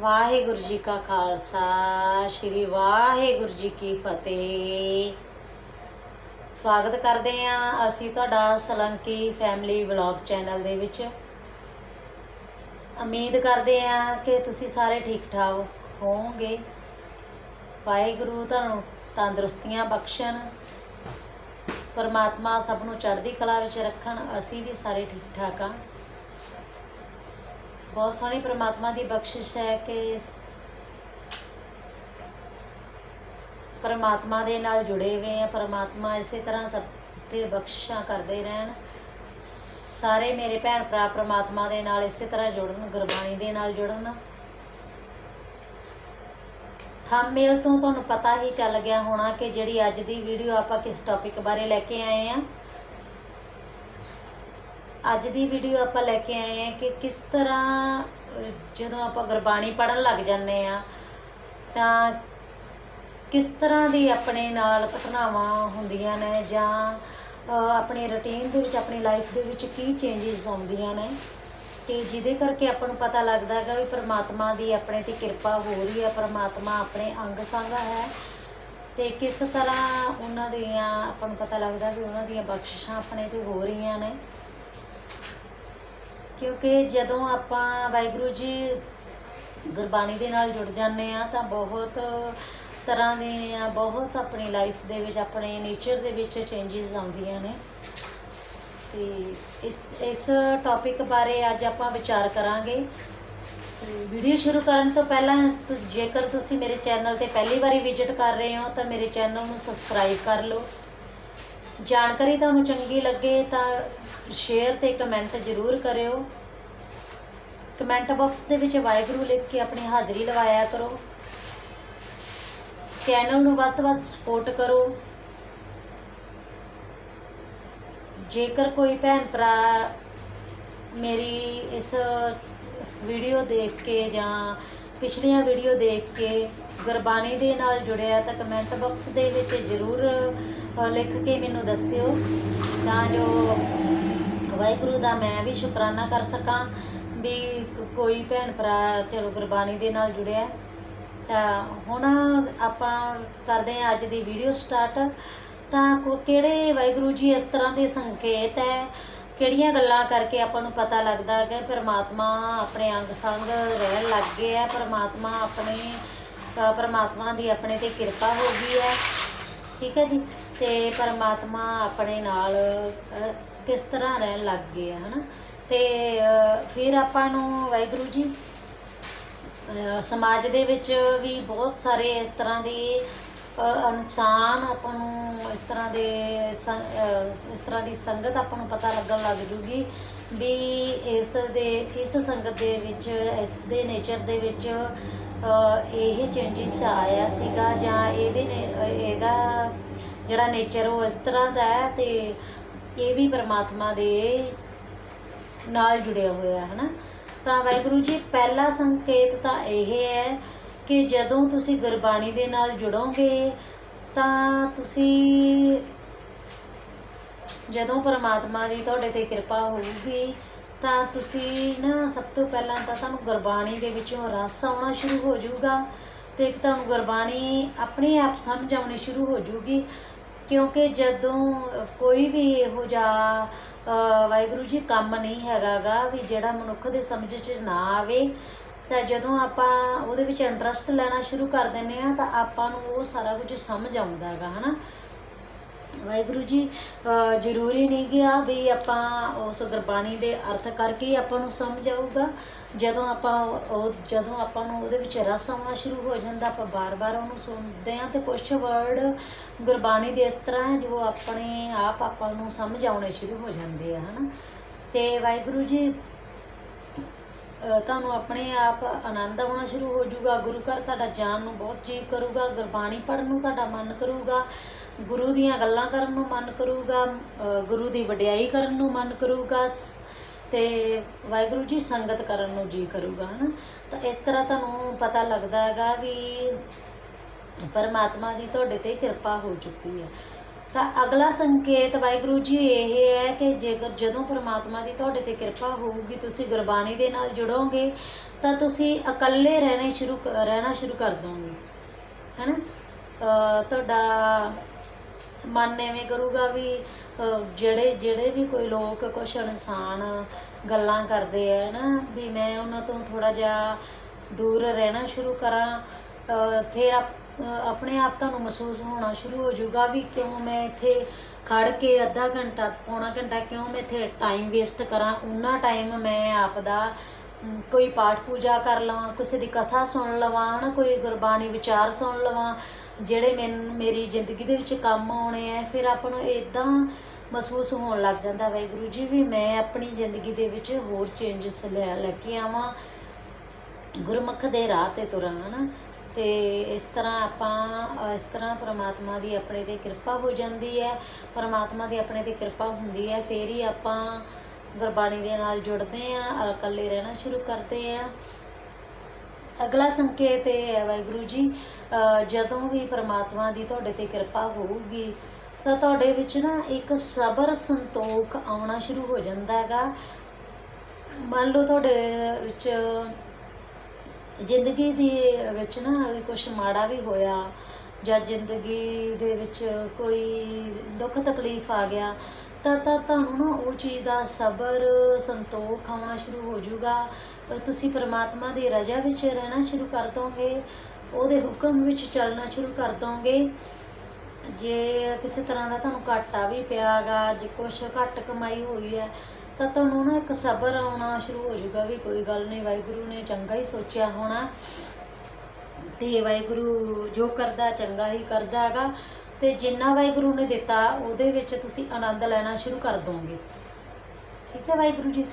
ਵਾਹਿਗੁਰੂ ਜੀ ਕਾ ਖਾਲਸਾ, ਸ੍ਰੀ ਵਾਹਿਗੁਰੂ ਜੀ ਕੀ ਫਤਿਹ। ਸਵਾਗਤ ਕਰਦੇ ਹਾਂ ਅਸੀਂ ਤੁਹਾਡਾ ਸਲੰਕੀ ਫੈਮਿਲੀ ਵਲੌਗ ਚੈਨਲ ਦੇ ਵਿੱਚ। ਉਮੀਦ ਕਰਦੇ ਹਾਂ ਕਿ ਤੁਸੀਂ ਸਾਰੇ ਠੀਕ ਠਾਕ ਹੋਵੋਗੇ। ਵਾਹਿਗੁਰੂ ਤੁਹਾਨੂੰ ਤੰਦਰੁਸਤੀਆਂ ਬਖਸ਼ਣ, ਪਰਮਾਤਮਾ ਸਭ ਨੂੰ ਚੜ੍ਹਦੀ ਕਲਾ ਵਿੱਚ ਰੱਖਣ, ਅਸੀਂ ਵੀ ਸਾਰੇ ਠੀਕ ਠਾਕ ਹਾਂ। ਬਹੁਤ ਸੋਹਣੀ ਪ੍ਰਮਾਤਮਾ ਦੀ ਬਖਸ਼ਿਸ਼ ਹੈ ਕਿ ਇਸ ਪਰਮਾਤਮਾ ਦੇ ਨਾਲ ਜੁੜੇ ਹੋਏ ਆ। ਪਰਮਾਤਮਾ ਇਸੇ ਤਰ੍ਹਾਂ ਸਭ ਤੇ ਬਖਸ਼ਿਸ਼ਾਂ ਕਰਦੇ ਰਹਿਣ। ਸਾਰੇ ਮੇਰੇ ਭੈਣ ਭਰਾ ਪਰਮਾਤਮਾ ਦੇ ਨਾਲ ਇਸੇ ਤਰ੍ਹਾਂ ਜੁੜਨ, ਗੁਰਬਾਣੀ ਦੇ ਨਾਲ ਜੁੜਨ। ਥੰਬਨੇਲ ਤੋਂ ਤੁਹਾਨੂੰ ਪਤਾ ਹੀ ਚੱਲ ਗਿਆ ਹੋਣਾ ਕਿ ਜਿਹੜੀ ਅੱਜ ਦੀ ਵੀਡੀਓ ਆਪਾਂ ਕਿਸ ਟੌਪਿਕ ਬਾਰੇ ਲੈ ਕੇ ਆਏ ਆ। ਅੱਜ ਦੀ ਵੀਡੀਓ ਆਪਾਂ ਲੈ ਕੇ ਆਏ ਹਾਂ ਕਿ ਕਿਸ ਤਰ੍ਹਾਂ ਜਦੋਂ ਆਪਾਂ ਗੁਰਬਾਣੀ ਪੜਨ ਲੱਗ ਜਾਂਦੇ ਆ ਤਾਂ ਕਿਸ ਤਰ੍ਹਾਂ ਦੀ ਆਪਣੇ ਨਾਲ ਘਟਨਾਵਾਂ ਹੁੰਦੀਆਂ ਨੇ ਜਾਂ ਆਪਣੀ ਰੁਟੀਨ ਦੇ ਵਿੱਚ, ਆਪਣੀ ਲਾਈਫ ਦੇ ਵਿੱਚ ਕੀ ਚੇਂਜਸ ਆਉਂਦੀਆਂ ਨੇ? ਤੇ ਜਿਹਦੇ ਕਰਕੇ ਆਪਾਂ ਨੂੰ ਪਤਾ ਲੱਗਦਾ ਹੈਗਾ ਵੀ ਪ੍ਰਮਾਤਮਾ ਦੀ ਆਪਣੇ ਤੇ ਕਿਰਪਾ ਹੋ ਰਹੀ ਹੈ, ਪ੍ਰਮਾਤਮਾ ਆਪਣੇ ਅੰਗ ਸੰਗ ਹੈ। ਤੇ ਕਿਸ ਤਰ੍ਹਾਂ ਉਹਨਾਂ ਦੀਆਂ, ਆਪਾਂ ਨੂੰ ਪਤਾ ਲੱਗਦਾ ਵੀ ਉਹਨਾਂ ਦੀਆਂ ਬਖਸ਼ਿਸ਼ਾਂ ਆਪਣੇ ਤੇ ਹੋ ਰਹੀਆਂ ਨੇ। ਕਿਉਂਕਿ ਜਦੋਂ ਆਪਾਂ ਵਾਹਿਗੁਰੂ ਜੀ ਗੁਰਬਾਣੀ ਦੇ ਨਾਲ ਜੁੜ ਜਾਂਦੇ ਆ ਤਾਂ ਬਹੁਤ ਤਰ੍ਹਾਂ ਦੇ ਬਹੁਤ ਆਪਣੀ ਲਾਈਫ ਦੇ ਵਿੱਚ, ਆਪਣੇ ਨੇਚਰ ਦੇ ਵਿੱਚ ਚੇਂਜਸ ਆਉਂਦੀਆਂ ਨੇ। ਤੇ ਇਸ ਇਸ ਟੌਪਿਕ ਬਾਰੇ ਅੱਜ ਆਪਾਂ ਵਿਚਾਰ ਕਰਾਂਗੇ। ਤੇ ਵੀਡੀਓ ਸ਼ੁਰੂ ਕਰਨ ਤੋਂ ਪਹਿਲਾਂ ਤੁ- ਜੇਕਰ ਤੁਸੀਂ ਮੇਰੇ ਚੈਨਲ ਤੇ ਪਹਿਲੀ ਵਾਰੀ ਵਿਜ਼ਿਟ ਕਰ ਰਹੇ ਹੋ ਤਾਂ ਮੇਰੇ ਚੈਨਲ ਨੂੰ ਸਬਸਕ੍ਰਾਈਬ ਕਰ ਲਓ। ਜਾਣਕਾਰੀ ਤੁਹਾਨੂੰ ਚੰਗੀ ਲੱਗੇ ਤਾਂ ਸ਼ੇਅਰ ਤੇ ਕਮੈਂਟ ਜ਼ਰੂਰ ਕਰਿਓ। ਕਮੈਂਟ ਬਾਕਸ ਦੇ ਵਿੱਚ ਵਾਹਿਗੁਰੂ ਲਿਖ ਕੇ ਆਪਣੀ ਹਾਜ਼ਰੀ ਲਵਾਇਆ ਕਰੋ। ਚੈਨਲ ਨੂੰ ਵੱਧ ਤੋਂ ਵੱਧ ਸਪੋਰਟ ਕਰੋ। ਜੇਕਰ ਕੋਈ ਭੈਣ ਭਰਾ ਮੇਰੀ ਇਸ ਵੀਡੀਓ ਦੇਖ ਕੇ ਜਾਂ ਪਿਛਲੀਆਂ ਵੀਡੀਓ ਦੇਖ ਕੇ ਗੁਰਬਾਣੀ ਦੇ ਨਾਲ ਜੁੜਿਆ ਤਾਂ ਕਮੈਂਟ ਬਾਕਸ ਦੇ ਵਿੱਚ ਜ਼ਰੂਰ ਲਿਖ ਕੇ ਮੈਨੂੰ ਦੱਸਿਓ। ਤਾਂ ਜੋ ਵਾਹਿਗੁਰੂ ਦਾ ਮੈਂ ਵੀ ਸ਼ੁਕਰਾਨਾ ਕਰ ਸਕਾਂ ਵੀ ਕੋਈ ਭੈਣ ਭਰਾ ਚਲੋ ਗੁਰਬਾਣੀ ਦੇ ਨਾਲ ਜੁੜਿਆ ਤਾਂ ਹੁਣ ਆਪਾਂ ਕਰਦੇ ਹਾਂ ਅੱਜ ਦੀ ਵੀਡੀਓ ਸਟਾਰਟ। ਤਾਂ ਕੋ ਕਿਹੜੇ ਵਾਹਿਗੁਰੂ ਜੀ ਇਸ ਤਰ੍ਹਾਂ ਦੇ ਸੰਕੇਤ ਹੈ? ਕਿਹੜੀਆਂ ਗੱਲਾਂ ਕਰਕੇ ਆਪਾਂ ਨੂੰ ਪਤਾ ਲੱਗਦਾ ਕਿ ਪਰਮਾਤਮਾ ਆਪਣੇ ਅੰਗ ਸੰਗ ਰਹਿਣ ਲੱਗ ਗਏ ਹੈ? ਪਰਮਾਤਮਾ ਆਪਣੇ ਪਰਮਾਤਮਾ ਦੀ ਆਪਣੇ ਤੇ ਕਿਰਪਾ ਹੋ ਗਈ ਹੈ। ਠੀਕ ਹੈ ਜੀ? ਤੇ ਪਰਮਾਤਮਾ ਆਪਣੇ ਨਾਲ ਕਿਸ ਤਰ੍ਹਾਂ ਰਹਿਣ ਲੱਗ ਗਏ ਹੈ ਹਨਾ? ਤੇ ਫਿਰ ਆਪਾਂ ਨੂੰ ਵਾਹਿਗੁਰੂ ਜੀ ਸਮਾਜ ਦੇ ਵਿੱਚ ਵੀ ਬਹੁਤ ਸਾਰੇ ਇਸ ਤਰ੍ਹਾਂ ਦੀ ਇਨਸਾਨ ਆਪਾਂ ਨੂੰ ਇਸ ਤਰ੍ਹਾਂ ਦੇ ਸੰ- ਇਸ ਤਰ੍ਹਾਂ ਦੀ ਸੰਗਤ ਆਪਾਂ ਨੂੰ ਪਤਾ ਲੱਗਣ ਲੱਗ ਜੂਗੀ ਵੀ ਇਸ ਦੇ, ਇਸ ਸੰਗਤ ਦੇ ਵਿੱਚ, ਇਸ ਦੇ ਨੇਚਰ ਦੇ ਵਿੱਚ ਇਹ ਚੇਂਜਸ ਆਇਆ ਸੀਗਾ ਜਾਂ ਇਹਦੇ ਨੇ, ਇਹਦਾ ਜਿਹੜਾ ਨੇਚਰ ਉਹ ਇਸ ਤਰ੍ਹਾਂ ਦਾ ਹੈ ਤੇ ਇਹ ਵੀ ਪਰਮਾਤਮਾ ਦੇ ਨਾਲ ਜੁੜਿਆ ਹੋਇਆ ਹੈ ਨਾ ਤਾਂ ਵਾਹਿਗੁਰੂ ਜੀ, ਪਹਿਲਾ ਸੰਕੇਤ ਤਾਂ ਇਹ ਹੈ ਕਿ ਜਦੋਂ ਤੁਸੀਂ ਗੁਰਬਾਣੀ ਦੇ ਨਾਲ ਜੁੜੋਗੇ ਤਾਂ ਤੁਸੀਂ ਜਦੋਂ ਪਰਮਾਤਮਾ ਦੀ ਤੁਹਾਡੇ ਤੇ ਕਿਰਪਾ ਹੋਊਗੀ ਤਾਂ ਤੁਸੀਂ ਨਾ ਸਭ ਤੋਂ ਪਹਿਲਾਂ ਤਾਂ ਤੁਹਾਨੂੰ ਗੁਰਬਾਣੀ ਦੇ ਵਿੱਚੋਂ ਰਸ ਆਉਣਾ ਸ਼ੁਰੂ ਹੋ ਜਾਊਗਾ ਤੇ ਇੱਕ ਤੁਹਾਨੂੰ ਗੁਰਬਾਣੀ ਆਪਣੇ ਆਪ ਸਮਝ ਆਉਣੀ ਸ਼ੁਰੂ ਹੋ ਜਾਊਗੀ। ਕਿਉਂਕਿ ਜਦੋਂ ਕੋਈ ਵੀ ਇਹੋ ਜਿਹਾ ਵਾਹਿਗੁਰੂ ਜੀ ਕੰਮ ਨਹੀਂ ਹੈਗਾਗਾ ਵੀ ਜਿਹੜਾ ਮਨੁੱਖ ਦੇ ਸਮਝ 'ਚ ਨਾ ਆਵੇ, ਤਾਂ ਜਦੋਂ ਆਪਾਂ ਉਹਦੇ ਵਿੱਚ ਇੰਟਰਸਟ ਲੈਣਾ ਸ਼ੁਰੂ ਕਰ ਦਿੰਦੇ ਆ ਤਾਂ ਆਪਾਂ ਨੂੰ ਉਹ ਸਾਰਾ ਕੁਝ ਸਮਝ ਆਉਂਦਾ ਹੈਗਾ, ਹਨਾ? ਵਾਹਿਗੁਰੂ ਜੀ ਜ਼ਰੂਰੀ ਨਹੀਂ ਗਿਆ ਵੀ ਆਪਾਂ ਉਸ ਗੁਰਬਾਣੀ ਦੇ ਅਰਥ ਕਰਕੇ ਹੀ ਆਪਾਂ ਨੂੰ ਸਮਝ ਆਊਗਾ। ਜਦੋਂ ਆਪਾਂ ਉਹ ਜਦੋਂ ਆਪਾਂ ਨੂੰ ਉਹਦੇ ਵਿੱਚ ਰਸ ਆਉਣਾ ਸ਼ੁਰੂ ਹੋ ਜਾਂਦਾ, ਆਪਾਂ ਬਾਰ-ਬਾਰ ਉਹਨੂੰ ਸੁਣਦੇ ਆ ਤੇ ਕੁਝ ਵਰਡ ਗੁਰਬਾਣੀ ਦੇ ਇਸ ਤਰ੍ਹਾਂ ਹੈ, ਜੋ ਆਪਣੇ ਆਪ ਆਪਾਂ ਨੂੰ ਸਮਝ ਆਉਣੇ ਸ਼ੁਰੂ ਹੋ ਜਾਂਦੇ ਆ, ਹਨਾ। ਤੇ ਵਾਹਿਗੁਰੂ ਜੀ ਤੁਹਾਨੂੰ ਆਪਣੇ ਆਪ ਆਨੰਦ ਆਉਣਾ ਸ਼ੁਰੂ ਹੋ ਜਾਊਗਾ। ਗੁਰੂ ਘਰ ਤੁਹਾਡਾ ਜਾਣ ਨੂੰ ਬਹੁਤ ਜੀ ਕਰੂਗਾ। ਗੁਰਬਾਣੀ ਪੜ੍ਹਨ ਨੂੰ ਤੁਹਾਡਾ ਮਨ ਕਰੂਗਾ। ਗੁਰੂ ਦੀਆਂ ਗੱਲਾਂ ਕਰਨ ਨੂੰ ਮਨ ਕਰੂਗਾ। ਗੁਰੂ ਦੀ ਵਡਿਆਈ ਕਰਨ ਨੂੰ ਮਨ ਕਰੂਗਾ। ਸ- ਤੇ ਵਾਹਿਗੁਰੂ ਜੀ ਸੰਗਤ ਕਰਨ ਨੂੰ ਜੀ ਕਰੂਗਾ, ਹਨਾ? ਤਾਂ ਇਸ ਤਰ੍ਹਾਂ ਤੁਹਾਨੂੰ ਪਤਾ ਲੱਗਦਾ ਹੈਗਾ ਵੀ ਪਰਮਾਤਮਾ ਦੀ ਤੁਹਾਡੇ ਤੇ ਕਿਰਪਾ ਹੋ ਚੁੱਕੀ ਹੈ। ਤਾਂ ਅਗਲਾ ਸੰਕੇਤ ਵਾਹਿਗੁਰੂ ਜੀ ਇਹ ਹੈ ਕਿ ਜੇਕਰ ਜਦੋਂ ਪ੍ਰਮਾਤਮਾ ਦੀ ਤੁਹਾਡੇ ਤੇ ਕਿਰਪਾ ਹੋਊਗੀ, ਤੁਸੀਂ ਗੁਰਬਾਣੀ ਦੇ ਨਾਲ ਜੁੜੋਗੇ, ਤਾਂ ਤੁਸੀਂ ਇਕੱਲੇ ਰਹਿਣੇ ਸ਼ੁਰੂ ਕ- ਰਹਿਣਾ ਸ਼ੁਰੂ ਕਰ ਦੋਗੇ। ਹੈਨਾ? ਅਹ ਤੁਹਾਡਾ ਮਨ ਐਵੇਂ ਕਰੂਗਾ ਵੀ ਜਿਹੜੇ ਜਿਹੜੇ ਵੀ ਕੋਈ ਲੋਕ ਕੁਛ ਇਨਸਾਨ ਗੱਲਾਂ ਕਰਦੇ ਆ ਨਾ ਵੀ ਮੈਂ ਉਹਨਾਂ ਤੋਂ ਥੋੜਾ ਜਿਹਾ ਦੂਰ ਰਹਿਣਾ ਸ਼ੁਰੂ ਕਰਾਂ ਫਿਰ ਆਪ- ਆਪਣੇ ਆਪ ਤੁਹਾਨੂੰ ਮਹਿਸੂਸ ਹੋਣਾ ਸ਼ੁਰੂ ਹੋ ਜਾਊਗਾ ਵੀ ਕਿਉਂ ਮੈਂ ਇੱਥੇ ਖੜ ਕੇ ਅੱਧਾ ਘੰਟਾ, ਪੌਣਾ ਘੰਟਾ ਕਿਉਂ ਮੈਂ ਇੱਥੇ ਟਾਈਮ ਵੇਸਟ ਕਰਾਂ? ਉਹਨਾਂ ਟਾਈਮ ਮੈਂ ਆਪ ਦਾ ਕੋਈ ਪਾਠ ਪੂਜਾ ਕਰ ਲਵਾਂ, ਕਿਸੇ ਦੀ ਕਥਾ ਸੁਣ ਲਵਾਂ ਨਾ ਕੋਈ ਗੁਰਬਾਣੀ ਵਿਚਾਰ ਸੁਣ ਲਵਾਂ, ਜਿਹੜੇ ਮੈਨੂੰ, ਮੇਰੀ ਜ਼ਿੰਦਗੀ ਦੇ ਵਿੱਚ ਕੰਮ ਆਉਣੇ ਆ ਫਿਰ ਆਪਾਂ ਨੂੰ ਇਦਾਂ ਮਹਿਸੂਸ ਹੋਣ ਲੱਗ ਜਾਂਦਾ, ਵਾਹਿਗੁਰੂ ਜੀ, ਵੀ ਮੈਂ ਆਪਣੀ ਜ਼ਿੰਦਗੀ ਦੇ ਵਿੱਚ ਹੋਰ ਚੇਂਜਸ ਲੈ ਲੈ ਕੇ ਆਵਾਂ, ਗੁਰਮੁਖ ਦੇ ਰਾਹ ਤੇ ਤੁਰਾਂ, ਹਨਾ। ਤੇ ਇਸ ਤਰ੍ਹਾਂ ਆਪਾਂ, ਇਸ ਤਰ੍ਹਾਂ ਪ੍ਰਮਾਤਮਾ ਦੀ ਆਪਣੇ ਤੇ ਕਿਰਪਾ ਹੋ ਜਾਂਦੀ ਹੈ। ਪ੍ਰਮਾਤਮਾ ਦੀ ਆਪਣੇ ਤੇ ਕਿਰਪਾ ਹੁੰਦੀ ਹੈ, ਫੇਰ ਹੀ ਆਪਾਂ ਗੁਰਬਾਣੀ ਦੇ ਨਾਲ ਜੁੜਦੇ ਆਂ ਇਕੱਲੇ ਰਹਿਣਾ ਸ਼ੁਰੂ ਕਰਦੇ ਆਂ ਅਗਲਾ ਸੰਕੇਤ ਇਹ ਹੈ ਵਾਹਿਗੁਰੂ ਜੀ ਜਦੋਂ ਵੀ ਪ੍ਰਮਾਤਮਾ ਦੀ ਤੁਹਾਡੇ ਤੇ ਕਿਰਪਾ ਹੋਊਗੀ, ਤਾਂ ਤੁਹਾਡੇ ਵਿੱਚ ਨਾ ਇੱਕ ਸਬਰ ਸੰਤੋਖ ਆਉਣਾ ਸ਼ੁਰੂ ਹੋ ਜਾਂਦਾ ਹੈਗਾ। ਮੰਨ ਲਓ ਤੁਹਾਡੇ ਵਿੱਚ ਜ਼ਿੰਦਗੀ ਦੇ ਵਿੱਚ ਨਾ ਕੁਝ ਮਾੜਾ ਵੀ ਹੋਇਆ ਜਾਂ ਜ਼ਿੰਦਗੀ ਦੇ ਵਿੱਚ ਕੋਈ ਦੁੱਖ ਤਕਲੀਫ ਆ ਗਿਆ, ਤਾਂ ਤਾਂ ਤੁਹਾਨੂੰ ਨਾ ਉਹ ਚੀਜ਼ ਦਾ ਸਬਰ, ਸੰਤੋਖ ਆਉਣਾ ਸ਼ੁਰੂ ਹੋ ਜਾਊਗਾ। ਤੁਸੀਂ ਪਰਮਾਤਮਾ ਦੀ ਰਜ਼ਾ ਵਿੱਚ ਰਹਿਣਾ ਸ਼ੁਰੂ ਕਰ ਦੋਗੇ, ਉਹਦੇ ਹੁਕਮ ਵਿੱਚ ਚੱਲਣਾ ਸ਼ੁਰੂ ਕਰ ਦੋਗੇ। ਜੇ ਕਿਸੇ ਤਰ੍ਹਾਂ ਦਾ ਤੁਹਾਨੂੰ ਘਾਟਾ ਵੀ ਪਿਆਗਾ ਜੇ ਕੁਛ ਘੱਟ ਕਮਾਈ ਹੋਈ ਹੈ ਤਾਂ ਤੁਹਾਨੂੰ ਨਾ ਇੱਕ ਸਬਰ ਆਉਣਾ ਸ਼ੁਰੂ ਹੋ ਜਾਊਗਾ ਵੀ ਕੋਈ ਗੱਲ ਨਹੀਂ, ਵਾਹਿਗੁਰੂ ਨੇ ਚੰਗਾ ਹੀ ਸੋਚਿਆ ਹੋਣਾ। ਤੇ ਵਾਹਿਗੁਰੂ ਜੋ ਕਰਦਾ, ਚੰਗਾ ਹੀ ਕਰਦਾ ਹੈਗਾ। ਤੇ ਜਿੰਨਾ ਵਾਹਿਗੁਰੂ ਨੇ ਦਿੱਤਾ, ਉਹਦੇ ਵਿੱਚ ਤੁਸੀਂ ਆਨੰਦ ਲੈਣਾ ਸ਼ੁਰੂ ਕਰ ਦੋਗੇ। ਠੀਕ ਹੈ ਵਾਹਿਗੁਰੂ ਜੀ?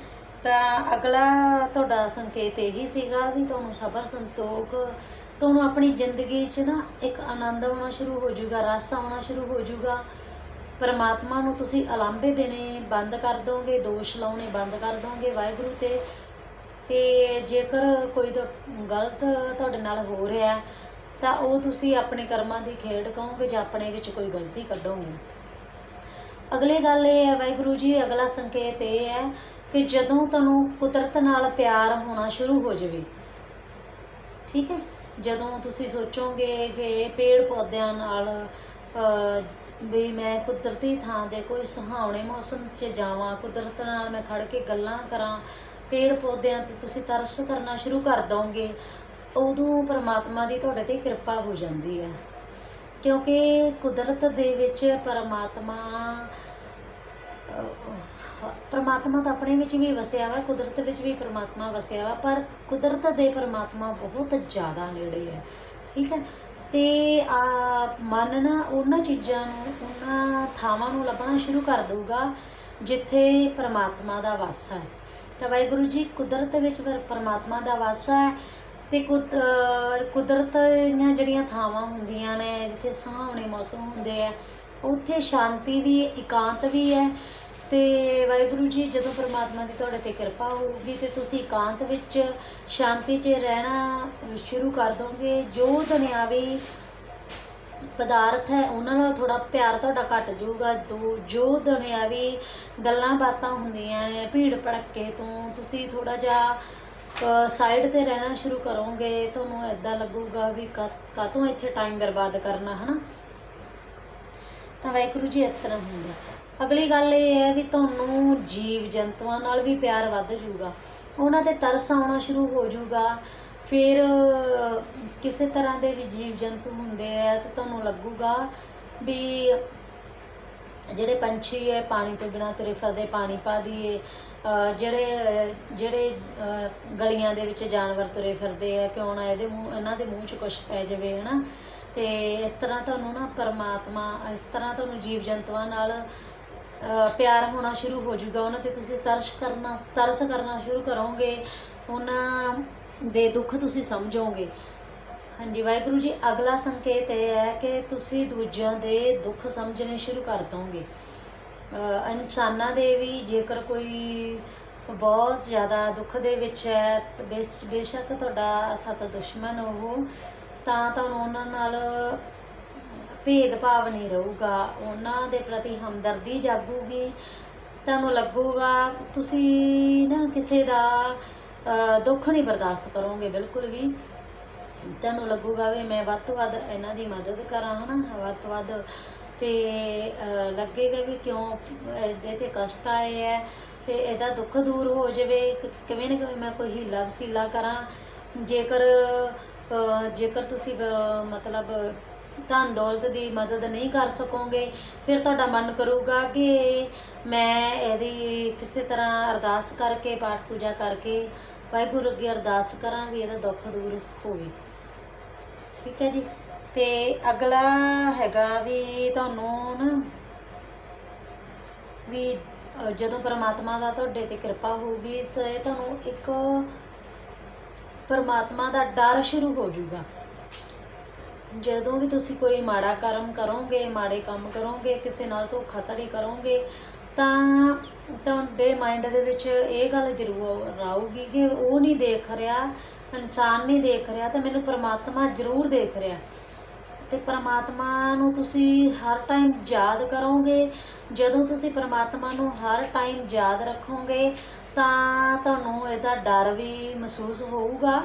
ਤਾਂ ਅਗਲਾ ਤੁਹਾਡਾ ਸੰਕੇਤ ਇਹੀ ਸੀਗਾ ਵੀ ਤੁਹਾਨੂੰ ਸਬਰ, ਸੰਤੋਖ, ਤੁਹਾਨੂੰ ਆਪਣੀ ਜ਼ਿੰਦਗੀ 'ਚ ਨਾ ਇੱਕ ਆਨੰਦ ਆਉਣਾ ਸ਼ੁਰੂ ਹੋ ਜਾਊਗਾ, ਰਸ ਆਉਣਾ ਸ਼ੁਰੂ ਹੋ ਜਾਊਗਾ। ਪਰਮਾਤਮਾ ਨੂੰ ਤੁਸੀਂ ਅਲਾਂਭੇ ਦੇਣੇ ਬੰਦ ਕਰ ਦੋਗੇ, ਦੋਸ਼ ਲਾਉਣੇ ਬੰਦ ਕਰ ਦੋਗੇ ਵਾਹਿਗੁਰੂ ਤੇ। ਤੇ ਜੇਕਰ ਕੋਈ ਤਾਂ ਗਲਤ ਤੁਹਾਡੇ ਨਾਲ ਹੋ ਰਿਹਾ, ਤਾਂ ਉਹ ਤੁਸੀਂ ਆਪਣੇ ਕਰਮਾਂ ਦੀ ਖੇਡ ਕਹੋਗੇ ਜਾਂ ਆਪਣੇ ਵਿੱਚ ਕੋਈ ਗਲਤੀ ਕੱਢੋਗੇ। ਅਗਲੀ ਗੱਲ ਇਹ ਹੈ ਵਾਹਿਗੁਰੂ ਜੀ, ਅਗਲਾ ਸੰਕੇਤ ਇਹ ਹੈ ਕਿ ਜਦੋਂ ਤੁਹਾਨੂੰ ਕੁਦਰਤ ਨਾਲ ਪਿਆਰ ਹੋਣਾ ਸ਼ੁਰੂ ਹੋ ਜਾਵੇ, ਠੀਕ ਹੈ? ਜਦੋਂ ਤੁਸੀਂ ਸੋਚੋਗੇ ਕਿ ਪੇੜ ਪੌਦਿਆਂ ਨਾਲ ਵੀ ਮੈਂ ਕੁਦਰਤੀ ਥਾਂ ਤੇ ਕੋਈ ਸੁਹਾਵਣੇ ਮੌਸਮ 'ਚ ਜਾਵਾਂ, ਕੁਦਰਤ ਨਾਲ ਮੈਂ ਖੜ ਕੇ ਗੱਲਾਂ ਕਰਾਂ, ਪੇੜ ਪੌਦਿਆਂ ਤੇ ਤੁਸੀਂ ਤਰਸ ਕਰਨਾ ਸ਼ੁਰੂ ਕਰ ਦੋਗੇ, ਉਦੋਂ ਪਰਮਾਤਮਾ ਦੀ ਤੁਹਾਡੇ ਤੇ ਕਿਰਪਾ ਹੋ ਜਾਂਦੀ ਹੈ। ਕਿਉਂਕਿ ਕੁਦਰਤ ਦੇ ਵਿੱਚ ਪਰਮਾਤਮਾ ਪਰਮਾਤਮਾ ਤਾਂ ਆਪਣੇ ਵਿੱਚ ਵੀ ਵਸਿਆ ਵਾ, ਕੁਦਰਤ ਵਿੱਚ ਵੀ ਪਰਮਾਤਮਾ ਵਸਿਆ ਵਾ, ਪਰ ਕੁਦਰਤ ਦੇ ਪਰਮਾਤਮਾ ਬਹੁਤ ਜ਼ਿਆਦਾ ਨੇੜੇ ਹੈ। ਠੀਕ ਹੈ? ਤੇ ਆ ਮਨ ਨਾ ਉਹਨਾਂ ਚੀਜ਼ਾਂ ਨੂੰ, ਉਹਨਾਂ ਥਾਵਾਂ ਨੂੰ ਲੱਭਣਾ ਸ਼ੁਰੂ ਕਰ ਦਊਗਾ, ਜਿੱਥੇ ਪਰਮਾਤਮਾ ਦਾ ਵਾਸ ਹੈ। ਤਾਂ ਵਾਹਿਗੁਰੂ ਜੀ, ਕੁਦਰਤ ਵਿੱਚ ਪਰਮਾਤਮਾ ਦਾ ਵਾਸ ਹੈ ਤੇ ਕੁਦਰਤ ਦੀਆਂ ਜਿਹੜੀਆਂ ਥਾਵਾਂ ਹੁੰਦੀਆਂ ਨੇ, ਜਿੱਥੇ ਸੁਹਾਵਣੇ ਮੌਸਮ ਹੁੰਦੇ ਆ, ਉੱਥੇ ਸ਼ਾਂਤੀ ਵੀ, ਇਕਾਂਤ ਵੀ ਹੈ ਤੇ ਵਾਹਿਗੁਰੂ ਜੀ, ਜਦੋਂ ਪਰਮਾਤਮਾ ਦੀ ਤੁਹਾਡੇ ਤੇ ਕਿਰਪਾ ਹੋਊਗੀ ਤੇ ਤੁਸੀਂ ਇਕਾਂਤ ਵਿੱਚ ਸ਼ਾਂਤੀ 'ਚ ਰਹਿਣਾ ਸ਼ੁਰੂ ਕਰ ਦੋਗੇ। ਜੋ ਦੁਨਿਆਵੀ ਪਦਾਰਥ ਹੈ, ਉਹਨਾਂ ਨਾਲ ਥੋੜਾ ਪਿਆਰ ਤੁਹਾਡਾ ਘਟ ਜਾਊਗਾ। ਦੋ, ਜੋ ਦੁਨਿਆਵੀ ਗੱਲਾਂ ਬਾਤਾਂ ਹੁੰਦੀਆਂ ਨੇ, ਭੀੜ ਭੜੱਕੇ ਤੋਂ ਤੁਸੀਂ ਥੋੜਾ ਜਿਹਾ ਸਾਈਡ ਤੇ ਰਹਿਣਾ ਸ਼ੁਰੂ ਕਰੋਗੇ, ਤੁਹਾਨੂੰ ਐਦਾਂ ਲੱਗੂਗਾ ਵੀ ਕਾ- ਕਾਹਤੋਂ ਇੱਥੇ ਟਾਈਮ ਬਰਬਾਦ ਕਰਨਾ, ਹਨਾ? ਤਾਂ ਵਾਹਿਗੁਰੂ ਜੀ, ਇਸ ਤਰ੍ਹਾਂ ਹੁੰਦਾ। ਅਗਲੀ ਗੱਲ ਇਹ ਹੈ ਵੀ ਤੁਹਾਨੂੰ ਜੀਵ ਜੰਤੂਆਂ ਨਾਲ ਵੀ ਪਿਆਰ ਵੱਧ ਜਾਊਗਾ। ਉਹਨਾਂ ਤੇ ਤਰਸ ਆਉਣਾ ਸ਼ੁਰੂ ਹੋ ਜਾਊਗਾ। ਫਿਰ, ਕਿਸੇ ਤਰ੍ਹਾਂ ਦੇ ਵੀ ਜੀਵ ਜੰਤੂ ਹੁੰਦੇ ਆ ਤੇ ਤੁਹਾਨੂੰ ਲੱਗੂਗਾ ਵੀ ਜਿਹੜੇ ਪੰਛੀ ਹੈ ਪਾਣੀ ਤੋਂ ਬਿਨਾਂ ਤੁਰੇ ਫਿਰਦੇ, ਪਾਣੀ ਪਾ ਦਈਏ। ਜਿਹੜੇ ਜਿਹੜੇ ਗਲੀਆਂ ਦੇ ਵਿੱਚ ਜਾਨਵਰ ਤੁਰੇ ਫਿਰਦੇ ਆ, ਕਿਉਂ ਨਾ ਇਹਦੇ ਮੂੰਹ, ਇਹਨਾਂ ਦੇ ਮੂੰਹ 'ਚ ਕੁਛ ਪੈ ਜਾਵੇ, ਹਨਾ। ਤੇ ਇਸ ਤਰ੍ਹਾਂ ਤੁਹਾਨੂੰ ਨਾ ਪਰਮਾਤਮਾ, ਇਸ ਤਰ੍ਹਾਂ ਤੁਹਾਨੂੰ ਜੀਵ ਜੰਤੂਆਂ ਨਾਲ ਪਿਆਰ ਹੋਣਾ ਸ਼ੁਰੂ ਹੋ ਜਾਊਗਾ। ਉਹਨਾਂ ਤੇ ਤੁਸੀਂ ਤਰਸ ਕਰਨਾ ਤਰਸ ਕਰਨਾ ਸ਼ੁਰੂ ਕਰੋਗੇ। ਉਹਨਾਂ ਦੇ ਦੁੱਖ ਤੁਸੀਂ ਸਮਝੋਗੇ। ਹਾਂਜੀ, ਵਾਹਿਗੁਰੂ ਜੀ, ਅਗਲਾ ਸੰਕੇਤ ਇਹ ਹੈ ਕਿ ਤੁਸੀਂ ਦੂਜਿਆਂ ਦੇ ਦੁੱਖ ਸਮਝਣੇ ਸ਼ੁਰੂ ਕਰ ਦੋਗੇ। ਇਨਸਾਨਾਂ ਦੇ ਵੀ ਜੇਕਰ ਕੋਈ ਬਹੁਤ ਜ਼ਿਆਦਾ ਦੁੱਖ ਦੇ ਵਿੱਚ ਹੈ ਬੇਸ਼- ਬੇਸ਼ੱਕ ਤੁਹਾਡਾ ਸਤ ਦੁਸ਼ਮਣ ਉਹ, ਤਾਂ ਤੁਹਾਨੂੰ ਉਹਨਾਂ ਨਾਲ ਭੇਦਭਾਵ ਨਹੀਂ ਰਹੂਗਾ, ਉਹਨਾਂ ਦੇ ਪ੍ਰਤੀ ਹਮਦਰਦੀ ਜਾਗੂਗੀ। ਤੁਹਾਨੂੰ ਲੱਗੂਗਾ, ਤੁਸੀਂ ਨਾ ਕਿਸੇ ਦਾ ਦੁੱਖ ਨਹੀਂ ਬਰਦਾਸ਼ਤ ਕਰੋਗੇ, ਬਿਲਕੁਲ ਵੀ। ਤੁਹਾਨੂੰ ਲੱਗੂਗਾ ਵੀ ਮੈਂ ਵੱਧ ਤੋਂ ਵੱਧ ਇਹਨਾਂ ਦੀ ਮਦਦ ਕਰਾਂ, ਹਨਾ? ਵੱਧ ਤੋਂ ਵੱਧ ਤੇ ਲੱਗੇਗਾ ਵੀ ਕਿਉਂ ਇਹਦੇ ਤੇ ਕਸ਼ਟ ਆਏ ਹੈ ਤੇ ਇਹਦਾ ਦੁੱਖ ਦੂਰ ਹੋ ਜਾਵੇ। ਕਿਵੇਂ ਨਾ ਕਿਵੇਂ ਮੈਂ ਕੋਈ ਹੀਲਾ ਵਸੀਲਾ ਕਰਾਂ। ਜੇਕਰ ਜੇਕਰ ਤੁਸੀਂ ਮਤਲਬ ਧਨ ਦੌਲਤ ਦੀ ਮਦਦ ਨਹੀਂ ਕਰ ਸਕੋਗੇ। ਫਿਰ ਤੁਹਾਡਾ ਮਨ ਕਰੂਗਾ ਕਿ ਮੈਂ ਇਹਦੀ ਕਿਸੇ ਤਰ੍ਹਾਂ ਅਰਦਾਸ ਕਰਕੇ, ਪਾਠ ਪੂਜਾ ਕਰਕੇ ਵਾਹਿਗੁਰੂ ਅੱਗੇ ਅਰਦਾਸ ਕਰਾਂ ਵੀ ਇਹਦਾ ਦੁੱਖ ਦੂਰ ਹੋਵੇ। ਠੀਕ ਹੈ ਜੀ। ਤੇ ਅਗਲਾ ਹੈਗਾ ਵੀ ਤੁਹਾਨੂੰ ਨਾ ਵੀ ਜਦੋਂ ਪਰਮਾਤਮਾ ਦਾ ਤੁਹਾਡੇ ਤੇ ਕਿਰਪਾ ਹੋਊਗੀ ਤੇ ਤੁਹਾਨੂੰ ਇੱਕ ਪਰਮਾਤਮਾ ਦਾ ਡਰ ਸ਼ੁਰੂ ਹੋ ਜਾਊਗਾ। ਜਦੋਂ ਵੀ ਤੁਸੀਂ ਕੋਈ ਮਾੜਾ ਕਰਮ ਕਰੋਗੇ, ਮਾੜੇ ਕੰਮ ਕਰੋਗੇ, ਕਿਸੇ ਨਾਲ ਧੋਖਾਧੜੀ ਕਰੋਗੇ, ਤਾਂ ਤੁਹਾਡੇ ਮਾਈਂਡ ਦੇ ਵਿੱਚ ਇਹ ਗੱਲ ਜ਼ਰੂਰ ਆਊਗੀ ਕਿ ਉਹ ਨਹੀਂ ਦੇਖ ਰਿਹਾ, ਇਨਸਾਨ ਨਹੀਂ ਦੇਖ ਰਿਹਾ ਤੇ ਮੈਨੂੰ ਪਰਮਾਤਮਾ ਜ਼ਰੂਰ ਦੇਖ ਰਿਹਾ। ਤੇ ਪਰਮਾਤਮਾ ਨੂੰ ਤੁਸੀਂ ਹਰ ਟਾਈਮ ਯਾਦ ਕਰੋਗੇ, ਜਦੋਂ ਤੁਸੀਂ ਪਰਮਾਤਮਾ ਨੂੰ ਹਰ ਟਾਈਮ ਯਾਦ ਰੱਖੋਗੇ, ਤਾਂ ਤੁਹਾਨੂੰ ਇਹਦਾ ਡਰ ਵੀ ਮਹਿਸੂਸ ਹੋਊਗਾ।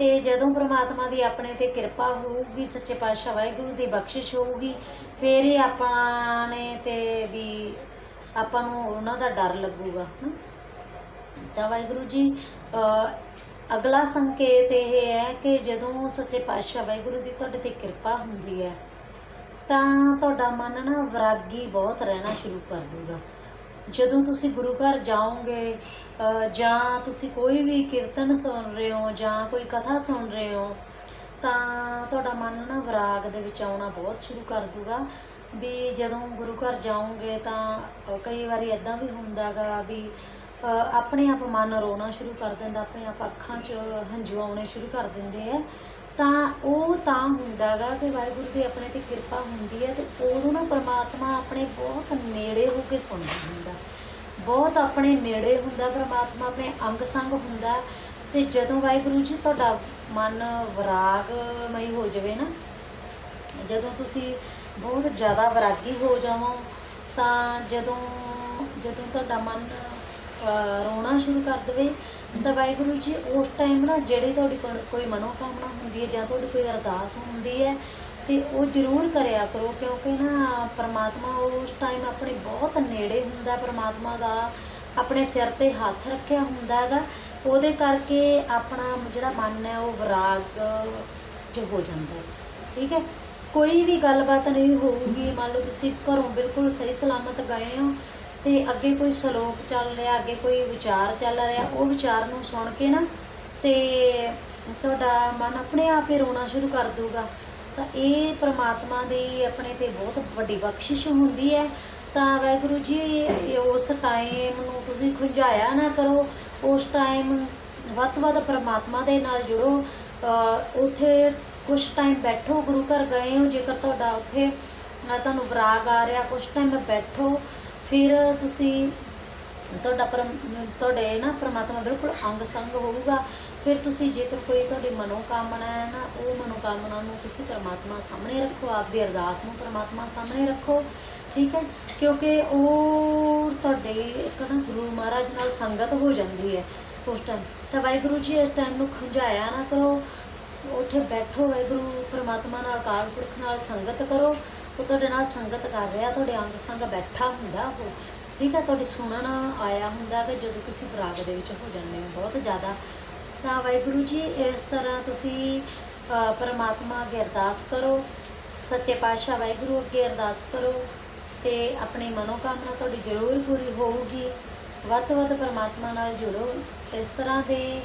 ਤੇ ਜਦੋਂ ਪ੍ਰਮਾਤਮਾ ਦੀ ਆਪਣੇ ਤੇ ਕਿਰਪਾ ਹੋਊਗੀ, ਸੱਚੇ ਪਾਤਸ਼ਾਹ ਵਾਹਿਗੁਰੂ ਦੀ ਬਖਸ਼ਿਸ਼ ਹੋਊਗੀ, ਫਿਰ ਹੀ ਆਪਾਂ ਨੇ ਤੇ ਵੀ ਆਪਾਂ ਨੂੰ ਉਹਨਾਂ ਦਾ ਡਰ ਲੱਗੂਗਾ, ਹਨਾ। ਤਾਂ ਵਾਹਿਗੁਰੂ ਜੀ ਅਗਲਾ ਸੰਕੇਤ ਇਹ ਹੈ ਕਿ ਜਦੋਂ ਸੱਚੇ ਪਾਤਸ਼ਾਹ ਵਾਹਿਗੁਰੂ ਦੀ ਤੁਹਾਡੇ ਤੇ ਕਿਰਪਾ ਹੁੰਦੀ ਹੈ, ਤਾਂ ਤੁਹਾਡਾ ਮਨ ਨਾ ਵਿਰਾਗੀ ਬਹੁਤ ਰਹਿਣਾ ਸ਼ੁਰੂ ਕਰ ਦੂਗਾ ਜਦੋਂ ਤੁਸੀਂ ਗੁਰੂ ਘਰ ਜਾਓਗੇ ਜਾਂ ਤੁਸੀਂ ਕੋਈ ਵੀ ਕੀਰਤਨ ਸੁਣ ਰਹੇ ਹੋ ਜਾਂ ਕੋਈ ਕਥਾ ਸੁਣ ਰਹੇ ਹੋ, ਤਾਂ ਤੁਹਾਡਾ ਮਨ ਨਾ ਵਿਰਾਗ ਦੇ ਵਿੱਚ ਆਉਣਾ ਬਹੁਤ ਸ਼ੁਰੂ ਕਰ ਦੂਗਾ। ਵੀ ਜਦੋਂ ਗੁਰੂ ਘਰ ਜਾਓਗੇ ਤਾਂ ਕਈ ਵਾਰੀ ਇਦਾਂ ਵੀ ਹੁੰਦਾਗਾ ਵੀ ਆਪਣੇ ਆਪ ਮਨ ਰੋਣਾ ਸ਼ੁਰੂ ਕਰ ਦਿੰਦਾ, ਆਪਣੇ ਆਪ ਅੱਖਾਂ 'ਚ ਹੰਝੂ ਆਉਣੇ ਸ਼ੁਰੂ ਕਰ ਦਿੰਦੇ ਆ। ਤਾਂ ਉਹ ਤਾਂ ਹੁੰਦਾਗਾ ਕਿ ਵਾਹਿਗੁਰੂ ਦੀ ਆਪਣੇ ਤੇ ਕਿਰਪਾ ਹੁੰਦੀ ਹੈ ਤੇ ਉਦੋਂ ਨਾ ਪ੍ਰਮਾਤਮਾ ਆਪਣੇ ਬਹੁਤ ਨੇੜੇ ਹੋ ਕੇ ਸੁਣਦਾ ਹੁੰਦਾ। ਬਹੁਤ ਆਪਣੇ ਨੇੜੇ ਹੁੰਦਾ, ਪ੍ਰਮਾਤਮਾ ਆਪਣੇ ਅੰਗ ਸੰਗ ਹੁੰਦਾ ਤੇ ਜਦੋਂ ਵਾਹਿਗੁਰੂ ਜੀ ਤੁਹਾਡਾ ਮਨ ਵਿਰਾਗਮਈ ਹੋ ਜਾਵੇ ਨਾ, ਜਦੋਂ ਤੁਸੀਂ ਬਹੁਤ ਜ਼ਿਆਦਾ ਵਿਰਾਗੀ ਹੋ ਜਾਵੋ, ਤਾਂ ਜਦੋਂ ਜਦੋਂ ਤੁਹਾਡਾ ਮਨ ਰੋਣਾ ਸ਼ੁਰੂ ਕਰ ਦੇਵੇ, ਤਾਂ ਵਾਹਿਗੁਰੂ ਜੀ ਉਸ ਟਾਈਮ ਨਾ ਜਿਹੜੀ ਤੁਹਾਡੀ ਕੋਲ- ਕੋਈ ਮਨੋਕਾਮਨਾ ਹੁੰਦੀ ਹੈ ਜਾਂ ਤੁਹਾਡੀ ਕੋਈ ਅਰਦਾਸ ਹੁੰਦੀ ਹੈ, ਤੇ ਉਹ ਜ਼ਰੂਰ ਕਰਿਆ ਕਰੋ, ਕਿਉਂਕਿ ਨਾ ਪਰਮਾਤਮਾ ਉਸ ਟਾਈਮ ਆਪਣੇ ਬਹੁਤ ਨੇੜੇ ਹੁੰਦਾ, ਪਰਮਾਤਮਾ ਦਾ ਆਪਣੇ ਸਿਰ ਤੇ ਹੱਥ ਰੱਖਿਆ ਹੁੰਦਾ ਹੈਗਾ, ਉਹਦੇ ਕਰਕੇ ਆਪਣਾ ਜਿਹੜਾ ਮਨ ਹੈ ਉਹ ਵਿਰਾਗ ਚ ਹੋ ਜਾਂਦਾ ਠੀਕ ਹੈ? ਕੋਈ ਵੀ ਗੱਲਬਾਤ ਨਹੀਂ ਹੋਊਗੀ, ਮੰਨ ਲਓ ਤੁਸੀਂ ਘਰੋਂ ਬਿਲਕੁਲ ਸਹੀ ਸਲਾਮਤ ਗਏ ਹੋ ਤੇ ਅੱਗੇ ਕੋਈ ਸ਼ਲੋਕ ਚੱਲ ਰਿਹਾ, ਅੱਗੇ ਕੋਈ ਵਿਚਾਰ ਚੱਲ ਰਿਹਾ, ਉਹ ਵਿਚਾਰ ਨੂੰ ਸੁਣ ਕੇ ਨਾ ਤੇ ਤੁਹਾਡਾ ਮਨ ਆਪਣੇ ਆਪ ਹੀ ਰੋਣਾ ਸ਼ੁਰੂ ਕਰ ਦੂਗਾ ਤਾਂ ਇਹ ਪ੍ਰਮਾਤਮਾ ਦੀ ਆਪਣੇ ਤੇ ਬਹੁਤ ਵੱਡੀ ਬਖਸ਼ਿਸ਼ ਹੁੰਦੀ ਹੈ। ਤਾਂ ਵਾਹਿਗੁਰੂ ਜੀ, ਉਸ ਟਾਈਮ ਨੂੰ ਤੁਸੀਂ ਖੁੰਝਾਇਆ ਨਾ ਕਰੋ, ਉਸ ਟਾਈਮ ਵੱਧ ਤੋਂ ਵੱਧ ਪ੍ਰਮਾਤਮਾ ਦੇ ਨਾਲ ਜੁੜੋ। ਅਹ ਉੱਥੇ ਕੁਝ ਟਾਈਮ ਬੈਠੋ, ਗੁਰੂ ਘਰ ਗਏ ਹੋ, ਜੇਕਰ ਤੁਹਾਡਾ ਉੱਥੇ ਅਹ ਤੁਹਾਨੂੰ ਵਿਰਾਗ ਆ ਰਿਹਾ ਕੁਝ ਟਾਈਮ ਬੈਠੋ। ਫਿਰ ਤੁਸੀਂ ਤੁਹਾਡਾ ਪਰਮ, ਤੁਹਾਡੇ ਨਾ ਪ੍ਰਮਾਤਮਾ ਬਿਲਕੁਲ ਅੰਗ ਸੰਗ ਹੋਊਗਾ। ਫਿਰ ਤੁਸੀਂ ਜੇਕਰ ਕੋਈ ਤੁਹਾਡੀ ਮਨੋਕਾਮਨਾ ਹੈ ਨਾ, ਉਹ ਮਨੋਕਾਮਨਾ ਨੂੰ ਤੁਸੀਂ ਪ੍ਰਮਾਤਮਾ ਸਾਹਮਣੇ ਰੱਖੋ, ਆਪਦੀ ਅਰਦਾਸ ਨੂੰ ਪ੍ਰਮਾਤਮਾ ਸਾਹਮਣੇ ਰੱਖੋ, ਠੀਕ ਹੈ? ਕਿਉਂਕਿ ਉਹ ਤੁਹਾਡੇ ਇੱਕ ਨਾ ਗੁਰੂ ਮਹਾਰਾਜ ਨਾਲ ਸੰਗਤ ਹੋ ਜਾਂਦੀ ਹੈ ਉਸ ਟਾਈਮ ਤਾਂ ਵਾਹਿਗੁਰੂ ਜੀ, ਇਸ ਟਾਈਮ ਨੂੰ ਖੁੰਝਾਇਆ ਨਾ ਕਰੋ, ਉੱਥੇ ਬੈਠੋ ਵਾਹਿਗੁਰੂ, ਪ੍ਰਮਾਤਮਾ ਨਾਲ ਕਾਲ ਪੁਰਖ ਨਾਲ ਸੰਗਤ ਕਰੋ। ਉਹ ਤੁਹਾਡੇ ਨਾਲ ਸੰਗਤ ਕਰ ਰਿਹਾ, ਤੁਹਾਡੇ ਅੰਗ ਸੰਗ ਬੈਠਾ ਹੁੰਦਾ ਉਹ। ਠੀਕ ਹੈ, ਤੁਹਾਡੀ ਸੁਣਨ ਆਇਆ ਹੁੰਦਾ ਕਿ ਜਦੋਂ ਤੁਸੀਂ ਬਰਾਗ ਦੇ ਵਿੱਚ ਹੋ ਜਾਂਦੇ ਹੋ ਬਹੁਤ ਜ਼ਿਆਦਾ। ਤਾਂ ਵਾਹਿਗੁਰੂ ਜੀ, ਇਸ ਤਰ੍ਹਾਂ ਤੁਸੀਂ ਪਰਮਾਤਮਾ ਅੱਗੇ ਅਰਦਾਸ ਕਰੋ, ਸੱਚੇ ਪਾਤਸ਼ਾਹ ਵਾਹਿਗੁਰੂ ਅੱਗੇ ਅਰਦਾਸ ਕਰੋ ਤੇ ਆਪਣੀ ਮਨੋਕਾਮਨਾ ਤੁਹਾਡੀ ਜ਼ਰੂਰ ਪੂਰੀ ਹੋਊਗੀ। ਵੱਧ ਤੋਂ ਵੱਧ ਪਰਮਾਤਮਾ ਨਾਲ ਜੁੜੋ। ਇਸ ਤਰ੍ਹਾਂ ਦੇ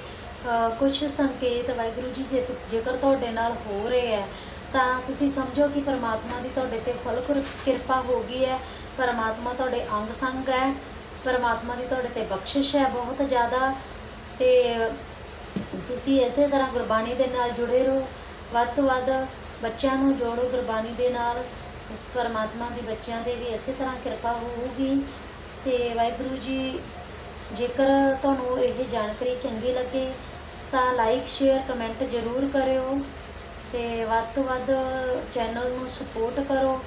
ਕੁਝ ਸੰਕੇਤ ਵਾਹਿਗੁਰੂ ਜੀ, ਜੇ ਜੇਕਰ ਤੁਹਾਡੇ ਨਾਲ ਹੋ ਰਹੇ ਹੈ ਤਾਂ ਤੁਸੀਂ ਸਮਝੋ ਕਿ ਪਰਮਾਤਮਾ ਦੀ ਤੁਹਾਡੇ ਤੇ ਫੁੱਲ ਕਿਰ- ਕਿਰਪਾ ਹੋ ਗਈ ਹੈ। ਪਰਮਾਤਮਾ ਤੁਹਾਡੇ ਅੰਗ ਸੰਗ ਹੈ। ਪਰਮਾਤਮਾ ਦੀ ਤੁਹਾਡੇ ਤੇ ਬਖਸ਼ਿਸ਼ ਹੈ ਬਹੁਤ ਜ਼ਿਆਦਾ। ਤੇ ਤੁਸੀਂ ਇਸੇ ਤਰ੍ਹਾਂ ਗੁਰਬਾਣੀ ਦੇ ਨਾਲ ਜੁੜੇ ਰਹੋ। ਵੱਧ ਤੋਂ ਵੱਧ ਬੱਚਿਆਂ ਨੂੰ ਜੋੜੋ ਗੁਰਬਾਣੀ ਦੇ ਨਾਲ। ਪਰਮਾਤਮਾ ਦੀ ਬੱਚਿਆਂ ਦੇ ਵੀ ਇਸੇ ਤਰ੍ਹਾਂ ਕਿਰਪਾ ਹੋਊਗੀ। ਤੇ ਵਾਹਿਗੁਰੂ ਜੀ, ਜੇਕਰ ਤੁਹਾਨੂੰ ਇਹ ਜਾਣਕਾਰੀ ਚੰਗੀ ਲੱਗੇ ਤਾਂ ਲਾਈਕ ਸ਼ੇਅਰ ਕਮੈਂਟ ਜ਼ਰੂਰ ਕਰਿਓ। ਤੇ ਵੱਧ ਤੋਂ ਵੱਧ ਚੈਨਲ ਨੂੰ ਸਪੋਰਟ ਕਰੋ।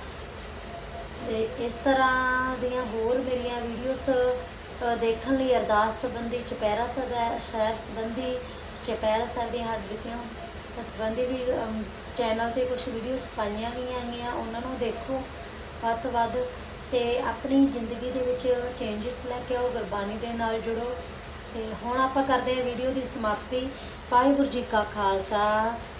ਤੇ ਇਸ ਤਰ੍ਹਾਂ ਦੀਆਂ ਹੋਰ ਮੇਰੀਆਂ ਵੀਡੀਓਸ ਦੇਖਣ ਲਈ ਅਰਦਾਸ ਸੰਬੰਧੀ, ਚੁਪਹਿਰਾ ਸਾਹਿਬ ਸਾਹਿਬ ਸੰਬੰਧੀ ਚਪੈਰਾ ਸਾਹਿਬ ਦੀਆਂ ਹੱਡੀਆਂ ਸੰਬੰਧੀ ਵੀ ਚੈਨਲ ਤੇ ਕੁਝ ਵੀਡੀਓਸ ਪਾਈਆਂ ਗਈਆਂ ਹੈਗੀਆਂ, ਉਹਨਾਂ ਨੂੰ ਦੇਖੋ ਵੱਧ ਤੋਂ ਵੱਧ। ਤੇ ਆਪਣੀ ਜ਼ਿੰਦਗੀ ਦੇ ਵਿੱਚ ਚੇਂਜਸ ਲੈ ਕੇ ਆਓ, ਗੁਰਬਾਣੀ ਦੇ ਨਾਲ ਜੁੜੋ। ਤੇ ਹੁਣ ਆਪਾਂ ਕਰਦੇ ਹਾਂ ਵੀਡੀਓ ਦੀ ਸਮਾਪਤੀ। ਵਾਹਿਗੁਰੂ ਜੀ ਕਾ ਖਾਲਸਾ